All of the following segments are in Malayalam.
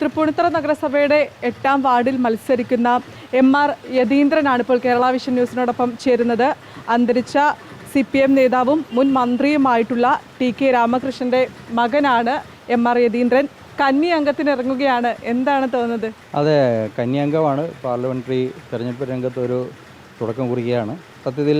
തൃപ്പൂണിത്തറ നഗരസഭയുടെ എട്ടാം വാർഡിൽ മത്സരിക്കുന്ന എം ആർ യതീന്ദ്രനാണ് ഇപ്പോൾ കേരള വിഷൻ ന്യൂസിനോടൊപ്പം ചേരുന്നത്. അന്തരിച്ച സി പി എം നേതാവും മുൻ മന്ത്രിയുമായിട്ടുള്ള ടി കെ രാമകൃഷ്ണന്റെ മകനാണ് എം ആർ യതീന്ദ്രൻ. കന്നി അംഗത്തിന് ഇറങ്ങുകയാണ്. എന്താണ് തോന്നുന്നത്? അതെ കന്നി അംഗമാണ് പാർലമെന്ററി തെരഞ്ഞെടുപ്പ് രംഗത്ത് ഒരു തുടക്കം കുറിക്കുകയാണ്. സത്യത്തിൽ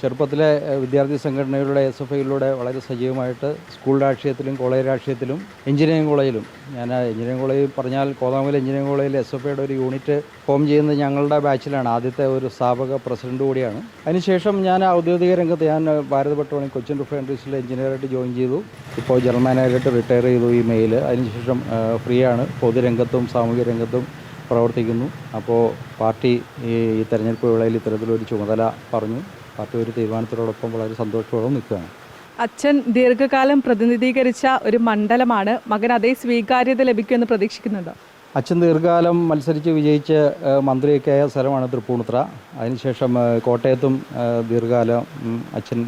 ചെറുപ്പത്തിലെ വിദ്യാർത്ഥി സംഘടനകളുടെ എസ് എഫ് ഐയിലൂടെ വളരെ സജീവമായിട്ട് സ്കൂൾ രാഷ്ട്രീയത്തിലും കോളേജ് രാഷ്ട്രീയത്തിലും എഞ്ചിനീയറിംഗ് കോളേജിലും ഞാൻ എഞ്ചിനീയറിംഗ് കോളേജ് പറഞ്ഞാൽ കോതാമല എഞ്ചിനീയറിംഗ് കോളേജിൽ എസ് എഫ് ഐയുടെ ഒരു യൂണിറ്റ് ഫോം ചെയ്യുന്നത് ഞങ്ങളുടെ ബാച്ചിലാണ് ആദ്യത്തെ ഒരു സ്ഥാപക പ്രസിഡന്റ് കൂടിയാണ്. അതിനുശേഷം ഞാൻ ഔദ്യോഗിക രംഗത്ത് ഞാൻ ഭാരത് പെട്രോളിയം കൊച്ചിൻ റിഫൈനറീസിൽ എഞ്ചിനീയറായിട്ട് ജോയിൻ ചെയ്തു. ഇപ്പോൾ ജനറൽ മാനേജറായിട്ട് റിട്ടയർ ചെയ്തു ഈ മെയിൽ അതിനുശേഷം ഫ്രീ ആണ് പൊതുരംഗത്തും സാമൂഹിക രംഗത്തും പ്രവർത്തിക്കുന്നു. അപ്പോൾ പാർട്ടി ഈ ഈ തെരഞ്ഞെടുപ്പ് വേളയിൽ ഇത്തരത്തിലൊരു ചുമതല പറഞ്ഞു. പാർട്ടി ഒരു തീരുമാനത്തിനോടൊപ്പം വളരെ സന്തോഷത്തോടെ നിൽക്കുകയാണ്. അച്ഛൻ ദീർഘകാലം പ്രതിനിധീകരിച്ച ഒരു മണ്ഡലമാണ്. മകൻ അതേ സ്വീകാര്യത ലഭിക്കുമെന്ന് പ്രതീക്ഷിക്കുന്നുണ്ടോ? അച്ഛൻ ദീർഘകാലം മത്സരിച്ച് വിജയിച്ച് മന്ത്രിയൊക്കെ ആയ സ്ഥലമാണ് തൃപ്പൂണിത്ര അതിനുശേഷം കോട്ടയത്തും ദീർഘകാലം അച്ഛൻ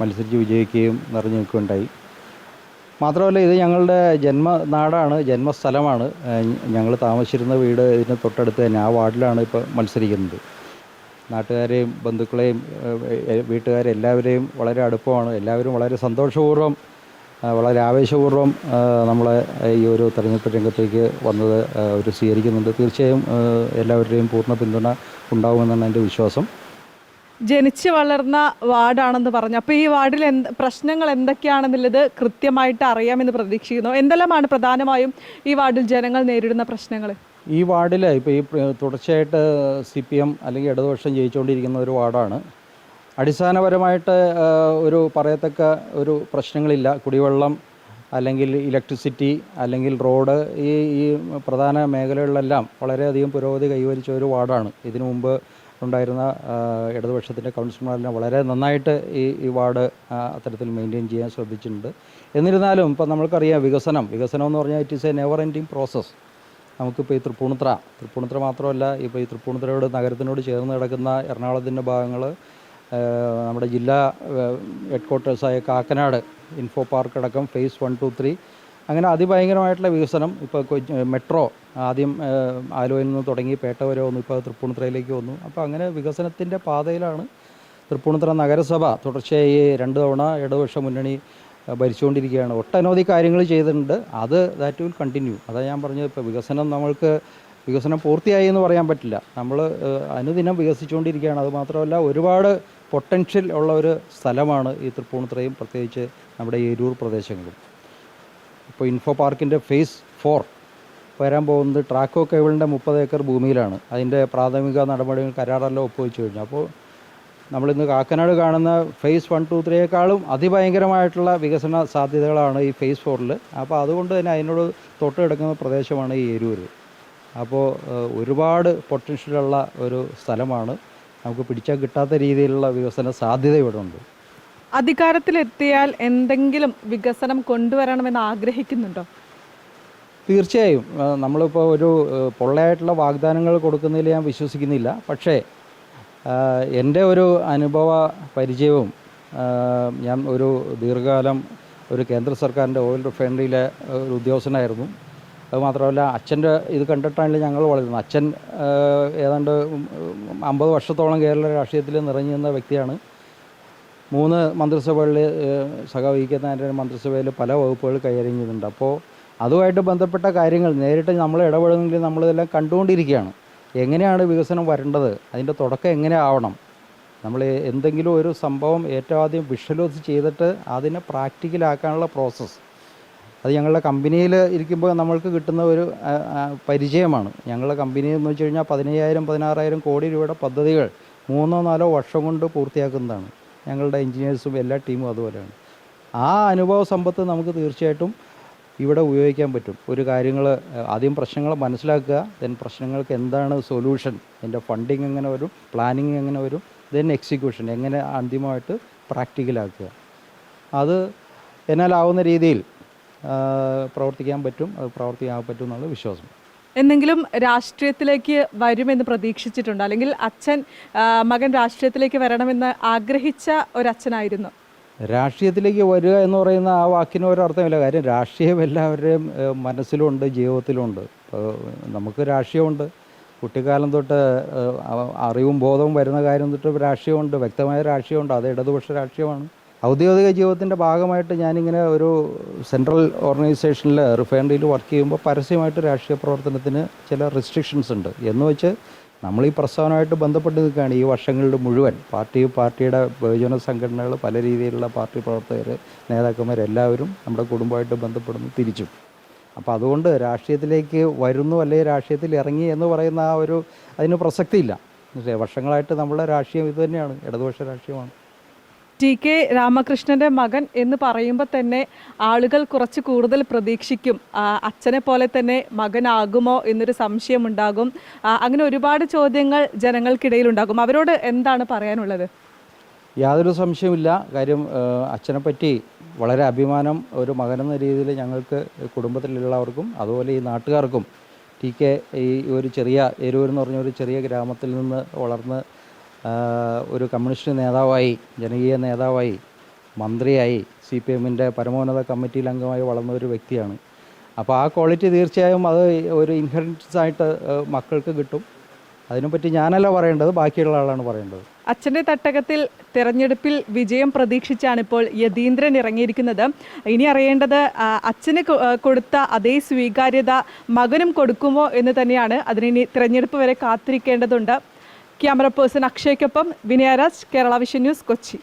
മത്സരിച്ച് വിജയിക്കുകയും നിറഞ്ഞു നിൽക്കുകയുണ്ടായി. മാത്രമല്ല ഇത് ഞങ്ങളുടെ ജന്മനാടാണ് ജന്മസ്ഥലമാണ്. ഞങ്ങൾ താമസിച്ചിരുന്ന വീട് ഇതിന് തൊട്ടടുത്ത് തന്നെ ആ വാർഡിലാണ് ഇപ്പോൾ മത്സരിക്കുന്നത്. നാട്ടുകാരെയും ബന്ധുക്കളെയും ഏഹ്, വീട്ടുകാരെ എല്ലാവരെയും വളരെ അടുപ്പമാണ്. എല്ലാവരും വളരെ സന്തോഷപൂർവം വളരെ ആവേശപൂർവം നമ്മളെ ഈ ഒരു തെരഞ്ഞെടുപ്പ് രംഗത്തേക്ക് വന്നത് അവർ സ്വീകരിക്കുന്നുണ്ട്. തീർച്ചയായും എല്ലാവരുടെയും പൂർണ പിന്തുണ ഉണ്ടാകുമെന്നാണ് എന്റെ വിശ്വാസം. ജനിച്ചു വളർന്ന വാർഡാണെന്ന് പറഞ്ഞു. അപ്പോൾ ഈ വാർഡിൽ എന്ത് പ്രശ്നങ്ങൾ എന്തൊക്കെയാണെന്നുള്ളത് കൃത്യമായിട്ട് അറിയാമെന്ന് പ്രതീക്ഷിക്കുന്നു. എന്തെല്ലാമാണ് പ്രധാനമായും ഈ വാർഡിൽ ജനങ്ങൾ നേരിടുന്ന പ്രശ്നങ്ങൾ? ഈ വാർഡിൽ ഇപ്പോൾ ഈ തുടർച്ചയായിട്ട് സി പി എം അല്ലെങ്കിൽ ഇടതുപക്ഷം ജയിച്ചുകൊണ്ടിരിക്കുന്ന ഒരു വാർഡാണ്. അടിസ്ഥാനപരമായിട്ട് ഒരു പറയത്തക്ക ഒരു പ്രശ്നങ്ങളില്ല. കുടിവെള്ളം അല്ലെങ്കിൽ ഇലക്ട്രിസിറ്റി അല്ലെങ്കിൽ റോഡ് ഈ ഈ പ്രധാന മേഖലകളിലെല്ലാം വളരെയധികം പുരോഗതി കൈവരിച്ച ഒരു വാർഡാണ്. ഇതിനു മുമ്പ് ഉണ്ടായിരുന്ന ഇടതുപക്ഷത്തിന്റെ കൗൺസിലർമാരെല്ലാം വളരെ നന്നായിട്ട് ഈ ഈ വാർഡ് അത്തരത്തിൽ മെയിന്റെയിൻ ചെയ്യാൻ ശ്രദ്ധിച്ചിട്ടുണ്ട്. എന്നിരുന്നാലും ഇപ്പം നമ്മൾക്കറിയാം വികസനം. വികസനം എന്ന് പറഞ്ഞാൽ it is a never ending process നമുക്കിപ്പോൾ ഈ തൃപ്പൂണിത്ര തൃപ്പൂണിത്ര മാത്രമല്ല ഇപ്പോൾ ഈ തൃപ്പൂണിത്രയോട് നഗരത്തിനോട് ചേർന്ന് കിടക്കുന്ന എറണാകുളത്തിന്റെ ഭാഗങ്ങൾ നമ്മുടെ ജില്ലാ ഹെഡ് ക്വാർട്ടേഴ്സായ കാക്കനാട് ഇൻഫോ പാർക്ക് അടക്കം ഫേസ് വൺ ടു ത്രീ അങ്ങനെ അതിഭയങ്കരമായിട്ടുള്ള വികസനം ഇപ്പോൾ മെട്രോ ആദ്യം ആലുവയിൽ നിന്ന് തുടങ്ങി പേട്ട വരെ വന്നു ഇപ്പോൾ തൃപ്പൂണിത്തുറയിലേക്ക് വന്നു. അപ്പോൾ അങ്ങനെ വികസനത്തിന്റെ പാതയിലാണ് തൃപ്പൂണിത്തുറ നഗരസഭ തുടർച്ചയായി രണ്ട് തവണ ഇടതുപക്ഷ മുന്നണി ഭരിച്ചുകൊണ്ടിരിക്കുകയാണ്. ഒട്ടനവധി കാര്യങ്ങൾ ചെയ്തിട്ടുണ്ട്. അത് ദാറ്റ് വിൽ കണ്ടിന്യൂ അതാണ് ഞാൻ പറഞ്ഞത്. ഇപ്പോൾ വികസനം നമ്മൾക്ക് വികസനം പൂർത്തിയായി എന്ന് പറയാൻ പറ്റില്ല. നമ്മൾ അനുദിനം വികസിച്ചുകൊണ്ടിരിക്കുകയാണ്. അതുമാത്രമല്ല ഒരുപാട് പൊട്ടൻഷ്യൽ ഉള്ള ഒരു സ്ഥലമാണ് ഈ തൃപ്പൂണിത്തുറയും പ്രത്യേകിച്ച് നമ്മുടെ ഏരൂർ പ്രദേശങ്ങളും. ഇപ്പോൾ ഇൻഫോ പാർക്കിന്റെ ഫേസ് ഫോർ വരാൻ പോകുന്നത് ട്രാക്കോ കേബിളിന്റെ മുപ്പത് ഏക്കർ ഭൂമിയിലാണ്. അതിന്റെ പ്രാഥമിക നടപടികൾ കരാറെല്ലാം ഒപ്പുവെച്ച് കഴിഞ്ഞു. അപ്പോൾ നമ്മളിന്ന് കാക്കനാട് കാണുന്ന ഫേസ് വൺ ടു ത്രീയേക്കാളും അതിഭയങ്കരമായിട്ടുള്ള വികസന സാധ്യതകളാണ് ഈ ഫേസ് ഫോറിൽ. അപ്പോൾ അതുകൊണ്ട് തന്നെ അതിനോട് തൊട്ട് കിടക്കുന്ന പ്രദേശമാണ് ഈ ഏരൂര് അപ്പോൾ ഒരുപാട് പൊട്ടൻഷ്യലുള്ള ഒരു സ്ഥലമാണ്. നമുക്ക് പിടിച്ചാൽ കിട്ടാത്ത രീതിയിലുള്ള വികസന സാധ്യത ഇവിടെ ഉണ്ട്. അധികാരത്തിലെത്തിയാൽ എന്തെങ്കിലും വികസനം കൊണ്ടുവരണമെന്ന് ആഗ്രഹിക്കുന്നുണ്ടോ? തീർച്ചയായും. നമ്മളിപ്പോൾ ഒരു പൊള്ളയായിട്ടുള്ള വാഗ്ദാനങ്ങൾ കൊടുക്കുന്നതിൽ ഞാൻ വിശ്വസിക്കുന്നില്ല. പക്ഷേ എന്റെ ഒരു അനുഭവ പരിചയവും ഞാൻ ഒരു ദീർഘകാലം ഒരു കേന്ദ്ര സർക്കാരിന്റെ ഓയിൽ റിഫൈനറിയിലെ ഒരു ഉദ്യോഗസ്ഥനായിരുന്നു. അതുമാത്രമല്ല അച്ഛന്റെ ഇത് കണ്ടിട്ടാണ് ഞങ്ങൾ വളരുന്നത്. അച്ഛൻ ഏതാണ്ട് അമ്പത് വർഷത്തോളം കേരള രാഷ്ട്രീയത്തിൽ നിറഞ്ഞു നിന്ന വ്യക്തിയാണ്. മൂന്ന് മന്ത്രിസഭകളിൽ സഹവഹിക്കുന്ന എന്റെ മന്ത്രിസഭയിൽ പല വകുപ്പുകൾ കൈയറിഞ്ഞിട്ടുണ്ട് അപ്പോൾ അതുമായിട്ട് ബന്ധപ്പെട്ട കാര്യങ്ങൾ നേരിട്ട് നമ്മൾ ഇടപെടുന്നെങ്കിൽ നമ്മളിതെല്ലാം കണ്ടുകൊണ്ടിരിക്കുകയാണ്. എങ്ങനെയാണ് വികസനം വരേണ്ടത്? അതിന്റെ തുടക്കം എങ്ങനെ ആവണം? നമ്മൾ എന്തെങ്കിലും ഒരു സംഭവം ഏറ്റവും ആദ്യം വിഷ്വലൈസ് ചെയ്തിട്ട് അതിനെ പ്രാക്ടിക്കലാക്കാനുള്ള പ്രോസസ്സ്. അത് ഞങ്ങളുടെ കമ്പനിയിൽ ഇരിക്കുമ്പോൾ നമ്മൾക്ക് കിട്ടുന്ന ഒരു പരിചയമാണ്. ഞങ്ങളുടെ കമ്പനി എന്ന് വെച്ച് കഴിഞ്ഞാൽ പതിനയ്യായിരം പതിനാറായിരം കോടി രൂപയുടെ പദ്ധതികൾ മൂന്നോ നാലോ വർഷം കൊണ്ട് പൂർത്തിയാക്കുന്നതാണ്. ഞങ്ങളുടെ എൻജിനീയേഴ്സും എല്ലാ ടീമും അതുപോലെയാണ്. ആ അനുഭവ സമ്പത്ത് നമുക്ക് തീർച്ചയായിട്ടും ഇവിടെ ഉപയോഗിക്കാൻ പറ്റും. ഒരു കാര്യങ്ങൾ ആദ്യം പ്രശ്നങ്ങൾ മനസ്സിലാക്കുക ദെൻ പ്രശ്നങ്ങൾക്ക് എന്താണ് സൊല്യൂഷൻ അതിന്റെ ഫണ്ടിങ് എങ്ങനെ വരും? പ്ലാനിങ് എങ്ങനെ വരും? ദെൻ എക്സിക്യൂഷൻ എങ്ങനെ അന്തിമമായിട്ട് പ്രാക്ടിക്കലാക്കുക അത് എന്നാലാവുന്ന രീതിയിൽ പ്രവർത്തിക്കാൻ പറ്റും അത് പ്രവർത്തിക്കാൻ പറ്റും എന്നുള്ള വിശ്വാസം. എന്തെങ്കിലും രാഷ്ട്രീയത്തിലേക്ക് വരുമെന്ന് പ്രതീക്ഷിച്ചിട്ടുണ്ടോ? അല്ലെങ്കിൽ അച്ഛൻ മകൻ രാഷ്ട്രീയത്തിലേക്ക് വരണമെന്ന് ആഗ്രഹിച്ച ഒരച്ഛനായിരുന്നു? രാഷ്ട്രീയത്തിലേക്ക് വരിക എന്ന് പറയുന്ന ആ വാക്കിന് ഒരർത്ഥമില്ല കാര്യം രാഷ്ട്രീയം എല്ലാവരുടെയും മനസ്സിലുണ്ട് ജീവിതത്തിലുണ്ട്. ഇപ്പോൾ നമുക്ക് രാഷ്ട്രീയമുണ്ട്. കുട്ടിക്കാലം തൊട്ട് അറിവും ബോധവും വരുന്ന കാര്യം തൊട്ട് രാഷ്ട്രീയമുണ്ട്. വ്യക്തമായ രാഷ്ട്രീയമുണ്ട്. അത് ഇടതുപക്ഷ രാഷ്ട്രീയമാണ്. ഔദ്യോഗിക ജീവിതത്തിന്റെ ഭാഗമായിട്ട് ഞാനിങ്ങനെ ഒരു സെൻട്രൽ ഓർഗനൈസേഷനിൽ റിഫൈനറിയിൽ വർക്ക് ചെയ്യുമ്പോൾ പരസ്യമായിട്ട് രാഷ്ട്രീയ പ്രവർത്തനത്തിന് ചില റെസ്ട്രിക്ഷൻസ് ഉണ്ട്. എന്ന് വെച്ച് നമ്മൾ ഈ പ്രസ്ഥാനമായിട്ട് ബന്ധപ്പെട്ട് നിൽക്കുകയാണ്. ഈ വർഷങ്ങളിൽ മുഴുവൻ പാർട്ടി പാർട്ടിയുടെ ബഹുജന സംഘടനകൾ പല രീതിയിലുള്ള പാർട്ടി പ്രവർത്തകർ നേതാക്കന്മാരെല്ലാവരും നമ്മുടെ കുടുംബമായിട്ട് ബന്ധപ്പെടുന്നു തിരിച്ചും. അപ്പോൾ അതുകൊണ്ട് രാഷ്ട്രീയത്തിലേക്ക് വരുന്നു അല്ലെങ്കിൽ രാഷ്ട്രീയത്തിൽ ഇറങ്ങി എന്ന് പറയുന്ന ആ ഒരു അതിന് പ്രസക്തിയില്ല. വർഷങ്ങളായിട്ട് നമ്മളെ രാഷ്ട്രീയം ഇതുതന്നെയാണ് ഇടതുപക്ഷ രാഷ്ട്രീയമാണ്. ടി കെ രാമകൃഷ്ണന്റെ മകൻ എന്ന് പറയുമ്പോൾ തന്നെ ആളുകൾ കുറച്ച് കൂടുതൽ പ്രതീക്ഷിക്കും. അച്ഛനെ പോലെ തന്നെ മകനാകുമോ എന്നൊരു സംശയമുണ്ടാകും. അങ്ങനെ ഒരുപാട് ചോദ്യങ്ങൾ ജനങ്ങൾക്കിടയിൽ ഉണ്ടാകും അവരോട് എന്താണ് പറയാനുള്ളത്? യാതൊരു സംശയമില്ല കാര്യം അച്ഛനെ പറ്റി വളരെ അഭിമാനം ഒരു മകനെന്ന രീതിയിൽ ഞങ്ങൾക്ക് കുടുംബത്തിലുള്ളവർക്കും അതുപോലെ ഈ നാട്ടുകാർക്കും ടി കെ ഈ ഒരു ചെറിയ എരൂർ എന്ന് പറഞ്ഞ ഒരു ചെറിയ ഗ്രാമത്തിൽ നിന്ന് വളർന്ന് ഒരു കമ്മ്യൂണിസ്റ്റ് നേതാവായി ജനകീയ നേതാവായി മന്ത്രിയായി സി പി എമ്മിന്റെ പരമോന്നത കമ്മിറ്റിയിൽ അംഗമായി വളർന്ന ഒരു വ്യക്തിയാണ്. അപ്പോൾ ആ ക്വാളിറ്റി തീർച്ചയായും അത് ഒരു ഇൻഹെറിറ്റൻസ് ആയിട്ട് മക്കൾക്ക് കിട്ടും. അതിനെപ്പറ്റി ഞാനല്ല പറയേണ്ടത് ബാക്കിയുള്ള ആളാണ് പറയേണ്ടത്. അച്ഛന്റെ തട്ടകത്തിൽ തിരഞ്ഞെടുപ്പിൽ വിജയം പ്രതീക്ഷിച്ചാണ് ഇപ്പോൾ യതീന്ദ്രൻ ഇറങ്ങിയിരിക്കുന്നത്. ഇനി അറിയേണ്ടത് അച്ഛന് കൊടുത്ത അതേ സ്വീകാര്യത മകനും കൊടുക്കുമോ എന്ന് തന്നെയാണ്. അതിനി തിരഞ്ഞെടുപ്പ് വരെ കാത്തിരിക്കേണ്ടതുണ്ട്. ക്യാമറ പേഴ്സൺ അക്ഷയ്ക്കൊപ്പം വിനയരാജ് കേരള വിഷൻ ന്യൂസ് കൊച്ചി.